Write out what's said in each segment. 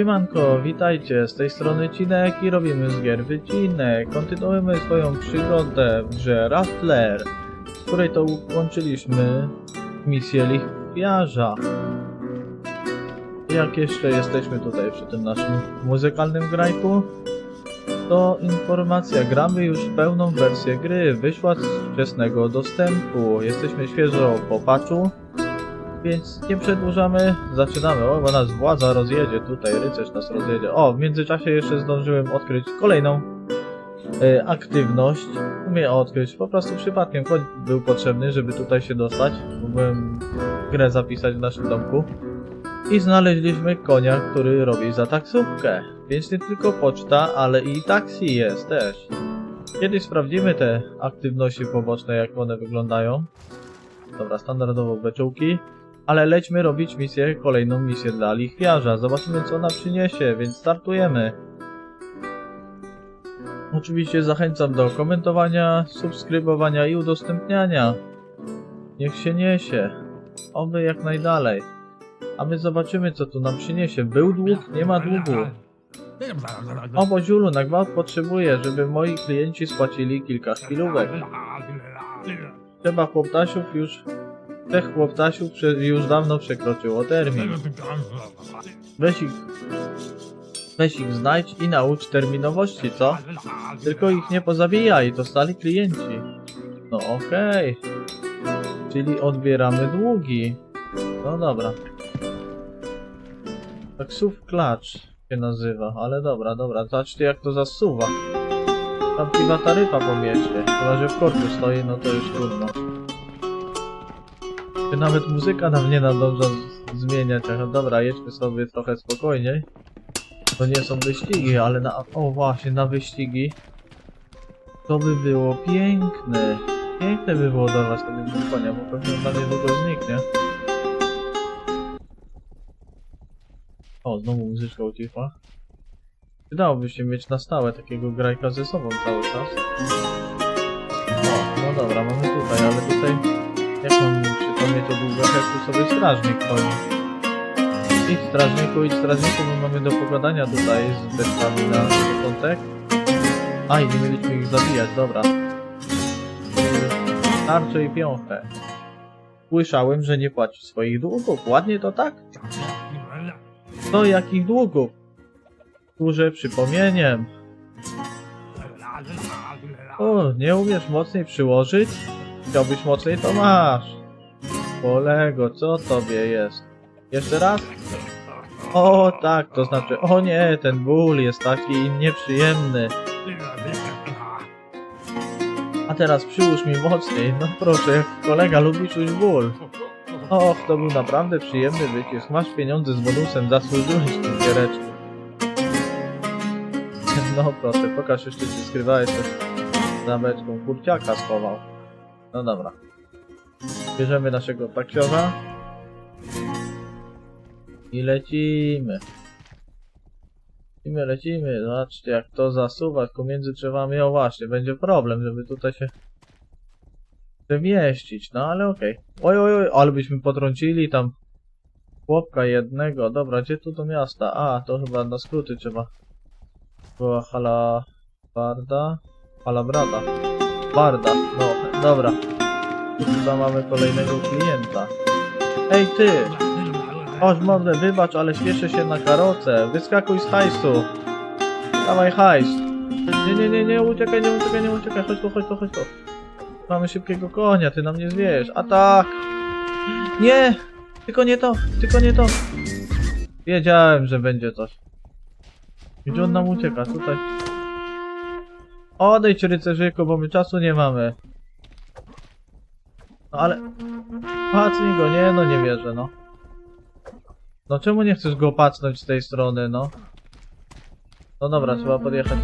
Siemanko, witajcie, z tej strony Cinek i robimy z gier wycinek. Kontynuujemy swoją przygodę w grze Rattler, w której to ukończyliśmy misję lichwiarza. Jak jeszcze jesteśmy tutaj przy tym naszym muzykalnym grajku, to informacja, gramy już pełną wersję gry, wyszła z wczesnego dostępu, jesteśmy świeżo po patchu, więc nie przedłużamy, zaczynamy. O, bo nas władza rozjedzie tutaj, rycerz nas rozjedzie. O, w międzyczasie jeszcze zdążyłem odkryć kolejną e, aktywność. Umie odkryć, po prostu przypadkiem koń był potrzebny, żeby tutaj się dostać. Mógłbym grę zapisać w naszym domku. I znaleźliśmy konia, który robi za taksówkę. Więc nie tylko poczta, ale i taksi jest też. Kiedyś sprawdzimy te aktywności poboczne, jak one wyglądają. Dobra, standardowo beczułki. Ale lećmy robić misję, kolejną misję dla lichwiarza. Zobaczymy co ona przyniesie, więc startujemy. Oczywiście zachęcam do komentowania, subskrybowania i udostępniania. Niech się niesie. Oby jak najdalej. A my zobaczymy co tu nam przyniesie. Był dług? Nie ma długu. O Boziulu, na gwałt potrzebuję, żeby moi klienci spłacili kilka chwilówek. Trzeba chłoptasiów już... Chłoptasiów prze, już dawno przekroczyło termin. Weź ich... Weź ich znajdź i naucz terminowości, co? Tylko ich nie pozabijaj, to stali klienci. No okej. Czyli odbieramy długi. No dobra. Taksów klacz się nazywa, ale dobra, dobra. Zobaczcie jak to zasuwa. Prawdziwa taryfa po mieście. Chyba, że w korku stoi, no to już trudno. Nawet muzyka nam nie nadąża zmieniać. Ach, Dobra, jedźmy sobie trochę spokojniej. To nie są wyścigi, ale na... O właśnie, na wyścigi. To by było piękne. Piękne by było dawać tego konia, bo pewnie on na niedługo zniknie. O, znowu muzyczka ucichła. Wydałoby się mieć na stałe takiego grajka ze sobą cały czas. O, no dobra, mamy mam przypomnieć o długach, jak tu sobie strażnik chodzi. Idź strażniku, idź strażniku, bo mamy do pogadania tutaj z bestiami na początek. A, i nie mieliśmy ich zabijać, dobra. Tarczę i piąchę. Słyszałem, że nie płaci swoich długów. Ładnie to tak? No, jakich długów? Służę przypomnieniem. O, nie umiesz mocniej przyłożyć? Chciałbyś mocniej, to masz. Kolego, co tobie jest? Jeszcze raz? O, tak, to znaczy, o nie, ten ból jest taki nieprzyjemny. A teraz przyłóż mi mocniej, no proszę, kolega lubi czuć ból. Och, to był naprawdę przyjemny wycisk. Masz pieniądze z bonusem, zasłużyłeś cukiereczku. No proszę, pokaż jeszcze, czy skrywałeś coś za beczką. Kurciaka schował. No dobra. Bierzemy naszego taksiorza. I lecimy. Lecimy, lecimy. Zobaczcie, jak to zasuwa pomiędzy drzewami. O właśnie, będzie problem, żeby tutaj się przemieścić. No ale okej. Oj, oj, oj, ale byśmy potrącili tam chłopka jednego. Dobra, gdzie tu do miasta? A, to chyba na skróty trzeba. Była hala... Barda? Hala brada. Barda, no, dobra. Chyba mamy kolejnego klienta. Ej ty! Chodź mordę, wybacz, ale śpieszę się na karocę. Wyskakuj z hajsu. Dawaj hajs. Nie, nie, nie, nie, uciekaj, nie uciekaj, nie uciekaj. Chodź tu, chodź tu, chodź tu. Mamy szybkiego konia, ty nam nie zwiejesz. A tak! Nie! Tylko nie to, tylko nie to. Wiedziałem, że będzie coś. Gdzie on nam ucieka? Tutaj. Odejdź rycerzyku, bo my czasu nie mamy. No ale... Pacnij go, nie no, nie wierzę, no. No czemu nie chcesz go pacnąć z tej strony, no? No dobra, trzeba podjechać.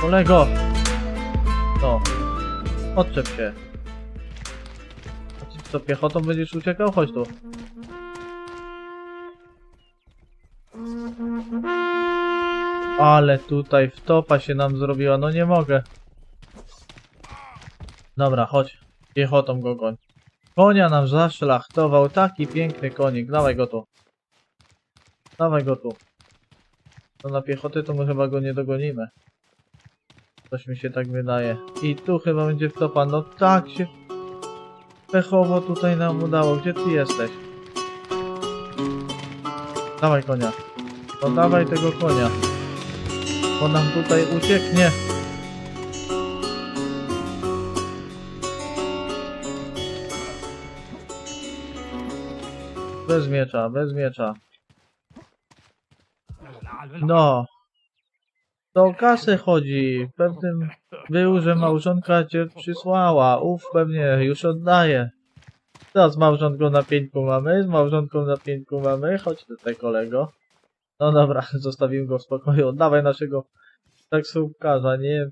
Kolego! No. Odczep się. A ty co, piechotą będziesz uciekał? Chodź tu. Ale tutaj wtopa się nam zrobiła, no nie mogę. Dobra, chodź. Piechotą go goń. Konia nam zaszlachtował, taki piękny konik, dawaj go tu. Dawaj go tu. No na piechotę to my chyba go nie dogonimy. Coś mi się tak wydaje. I tu chyba będzie wtopa. No tak się pechowo tutaj nam udało. Gdzie ty jesteś? Dawaj konia. No dawaj tego konia. Bo nam tutaj ucieknie. Bez miecza, bez miecza. No. To kasę chodzi. Pewnym był, że małżonka cię przysłała. Uf, pewnie już oddaję. Co, z małżonką na pieńku mamy? Z małżonką na pieńku mamy? Chodź tutaj, kolego. No dobra, zostawiłem go w spokoju. Oddawaj naszego taksówkarza. Nie,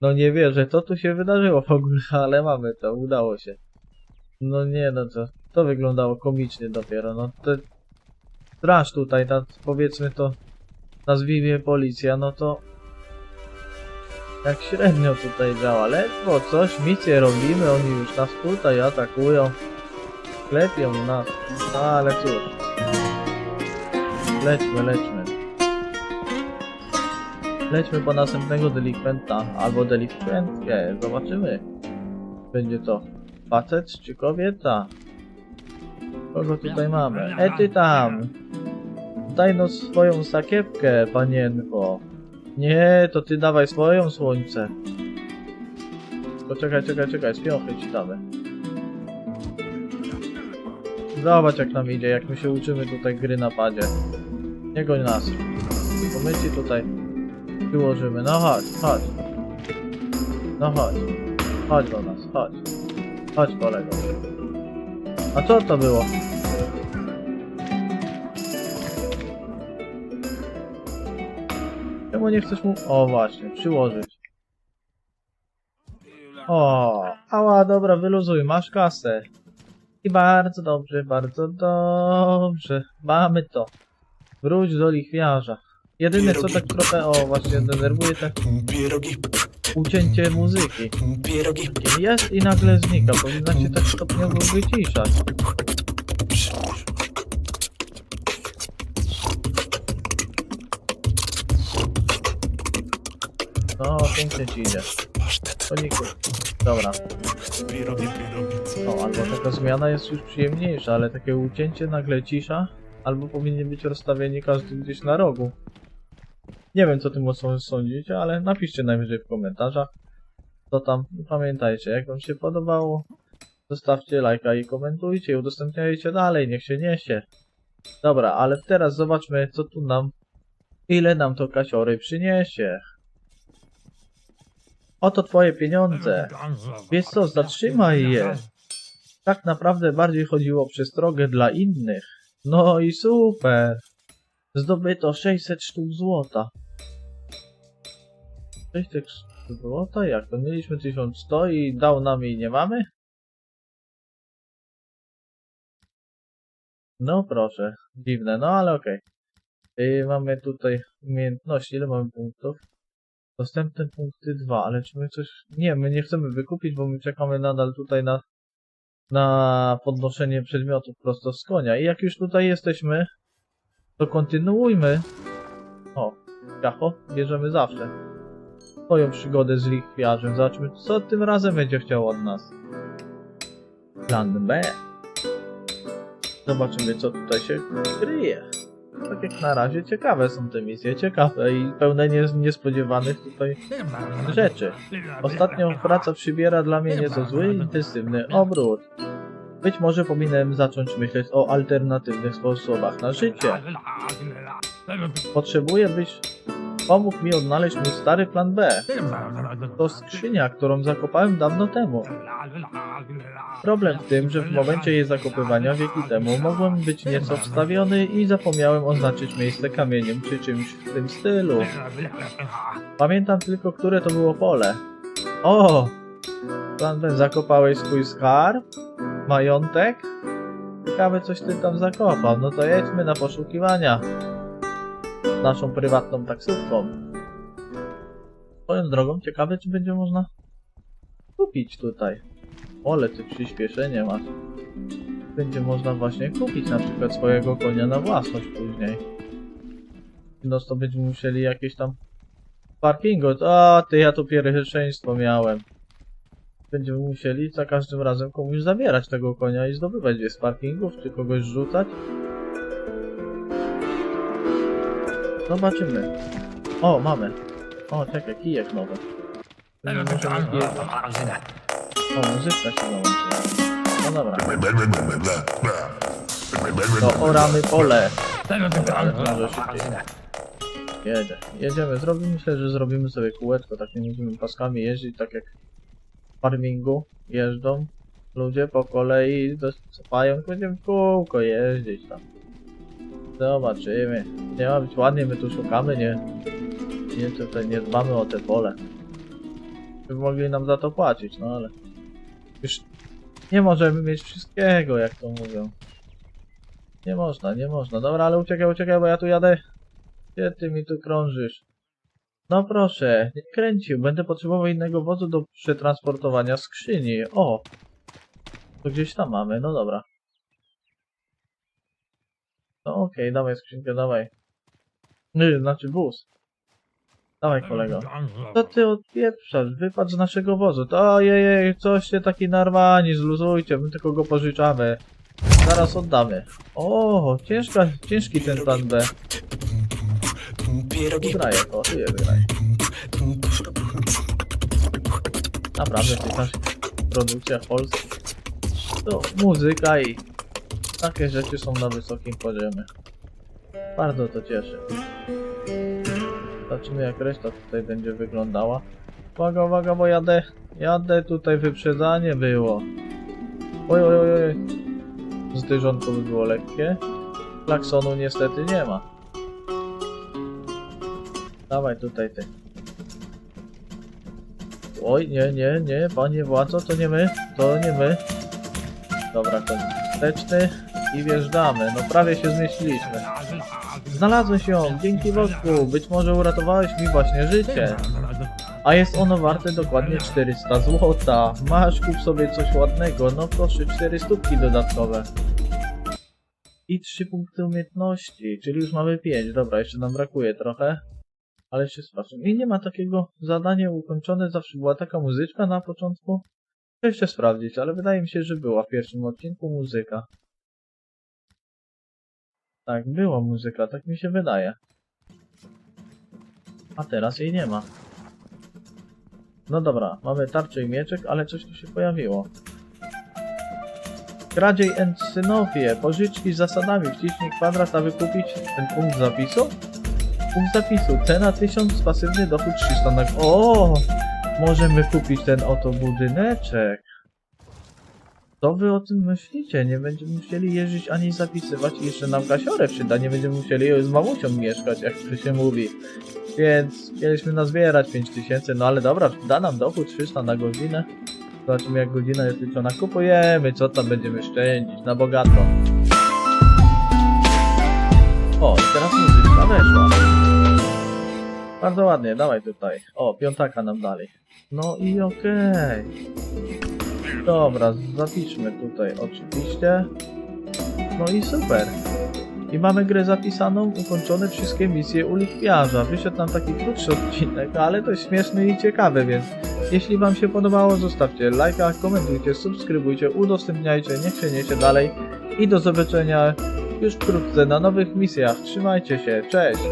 no nie wierzę, to tu się wydarzyło w ogóle, ale mamy to, udało się. No nie, no to, to wyglądało komicznie dopiero, no te straż tutaj, ta, powiedzmy to, nazwijmy policja, no to jak średnio tutaj działa, ledwo coś, misję robimy, oni już nas tutaj atakują, klepią nas, no ale cóż, lećmy, lećmy. Lećmy po następnego delikwenta, albo delikwentkę, zobaczymy. Będzie to facet czy kobieta? Kogo tutaj mamy? E ty tam! Daj no swoją sakiewkę, panienko. Nie, to ty dawaj swoją słońce. To czekaj, czekaj, czekaj, spiąchy ci damy. Zobacz jak nam idzie, jak my się uczymy tutaj gry na padzie. Nie goń nas. Bo my ci tutaj przyłożymy. No chodź, chodź. No chodź. Chodź do nas, chodź. Chodź kolego. A co to było? Czemu nie chcesz mu... O właśnie, przyłożyć. O, ała, dobra, wyluzuj, masz kasę. I bardzo dobrze, bardzo dobrze. Mamy to. Wróć do lichwiarza. Jedyne co tak trochę, o właśnie, denerwuje Pierogi, ucięcie muzyki. Jest i nagle znika, powinna się tak stopniowo wyciszać. No, pięknie ci idzie. Koniku. Dobra. O, albo taka zmiana jest już przyjemniejsza, ale takie ucięcie nagle cisza, albo powinien być rozstawieni każdy gdzieś na rogu. Nie wiem co tym o sądzicie, ale napiszcie najwyżej w komentarzach. Co tam, pamiętajcie, jak wam się podobało, zostawcie lajka i komentujcie, i udostępniajcie dalej, niech się niesie. Dobra, ale teraz zobaczmy co tu nam, ile nam to kasiory przyniesie. Oto twoje pieniądze. Wiesz co, zatrzymaj je. Tak naprawdę bardziej chodziło o przestrogę dla innych. No i super. Zdobyto 600 sztuk złota. 600 sztuk złota? Jak to? Mieliśmy 1100 i dał nam i nie mamy? No proszę, dziwne, no ale okej. Yy, mamy tutaj umiejętności, ile mamy punktów? Dostępne punkty 2, ale czy my coś... Nie, my nie chcemy wykupić, bo my czekamy nadal tutaj na na podnoszenie przedmiotów prosto z konia. I jak już tutaj jesteśmy, to kontynuujmy. O, Jacho, bierzemy zawsze. Swoją przygodę z lichwiarzem. Zobaczmy, co tym razem będzie chciał od nas. Plan B. Zobaczymy, co tutaj się kryje. Tak jak na razie ciekawe są te misje, ciekawe i pełne nies- niespodziewanych tutaj rzeczy. Ostatnio praca przybiera dla mnie nieco zły intensywny obrót. Być może powinienem zacząć myśleć o alternatywnych sposobach na życie. Potrzebuję, byś pomógł mi odnaleźć mój stary plan B. To skrzynia, którą zakopałem dawno temu. Problem w tym, że w momencie jej zakopywania wieki temu mogłem być nieco wstawiony i zapomniałem oznaczyć miejsce kamieniem czy czymś w tym stylu. Pamiętam tylko, które to było pole. O! Plan B, zakopałeś swój skarb? Majątek? Ciekawe, coś ty tam zakopał. No to jedźmy na poszukiwania. Naszą prywatną taksówką. Swoją drogą, ciekawe, czy będzie można kupić tutaj. Ole, ty przyspieszenie masz. Będzie można właśnie kupić na przykład swojego konia na własność później. No to będziemy musieli jakieś tam parkingu. A ty, ja tu pierwszeństwo miałem. Będziemy musieli za każdym razem komuś zabierać tego konia i zdobywać gdzie z parkingów, czy kogoś rzucać. Zobaczymy. O, mamy. O, czekaj, kijek nowy. Możemy kijek... O, muzyczka się załączyła. No dobra. To oramy pole. Może szybciej. Jedzie. Jedziemy. Zrobimy, myślę, że zrobimy sobie kółeczko, tak nie będziemy paskami jeździć, tak jak w farmingu jeżdżą ludzie po kolei, cofają, będziemy w kółko jeździć tam. Zobaczymy. Nie ma być ładnie, my tu szukamy, nie, nie tutaj nie dbamy o te pole. By mogli nam za to płacić, no ale już nie możemy mieć wszystkiego, jak to mówią. Nie można, nie można. Dobra, ale uciekaj, uciekaj, bo ja tu jadę. Gdzie ty mi tu krążysz? No proszę, nie kręcił. Będę potrzebował innego wozu do przetransportowania skrzyni. O! To gdzieś tam mamy, no dobra. No okej, dawaj skrzynkę, dawaj. Nie, znaczy wóz. Dawaj kolego. Co ty odpieprzasz? Wypadł z naszego wozu. To ojej, coś się taki narwani, zluzujcie, my tylko go pożyczamy. Zaraz oddamy. O, ciężka, ciężki ten plan B. Pierogi. Graje, o, tu jest graj. Naprawdę, to jest nasza produkcja polska. To muzyka i takie rzeczy są na wysokim poziomie. Bardzo to cieszy. Zobaczymy jak reszta tutaj będzie wyglądała. Uwaga, uwaga, bo jadę, jadę tutaj, wyprzedzanie było. Oj, oj, oj, oj. Zdyżonko by było lekkie. Klaksonu niestety nie ma. Dawaj tutaj ty. Oj, nie, nie, nie, panie władzo, to nie my, to nie my. Dobra, to wsteczny i wjeżdżamy. No prawie się zmieściliśmy. Znalazłeś ją, dzięki Wosku. Być może uratowałeś mi właśnie życie. A jest ono warte dokładnie 400 zł. Masz, kup sobie coś ładnego. No proszę, 4 stópki dodatkowe. I 3 punkty umiejętności, czyli już mamy 5. Dobra, jeszcze nam brakuje trochę. Ale się sprawdzę. I nie ma takiego zadania ukończone, zawsze była taka muzyczka na początku. Chcę jeszcze sprawdzić, ale wydaje mi się, że była w pierwszym odcinku muzyka. Tak, była muzyka, tak mi się wydaje. A teraz jej nie ma. No dobra, mamy tarczę i mieczek, ale coś tu się pojawiło. Kradziej and synowie, pożyczki z zasadami, wciśnij kwadrat, aby kupić ten punkt zapisu? Punkt zapisu, cena 1000, pasywny dochód 300 na... O! Możemy kupić ten oto budyneczek. Co wy o tym myślicie? Nie będziemy musieli jeździć ani zapisywać i jeszcze nam kasiorę przyda. Nie będziemy musieli z mamusią mieszkać, jak to się mówi. Więc mieliśmy nazbierać 5000, no ale dobra, da nam dochód 300 na godzinę. Zobaczymy jak godzina jest liczona. Kupujemy, co tam będziemy szczędzić, na bogato. O, i teraz muzyczka weszła. Bardzo ładnie, dawaj tutaj. O, piątaka nam dali. No i okej. Dobra, zapiszmy tutaj oczywiście. No i super. I mamy grę zapisaną, ukończone wszystkie misje u lichwiarza. Wyszedł nam taki krótszy odcinek, ale to śmieszny i ciekawy, więc jeśli wam się podobało, zostawcie lajka, komentujcie, subskrybujcie, udostępniajcie, niech się niesie dalej i do zobaczenia już wkrótce na nowych misjach. Trzymajcie się, cześć!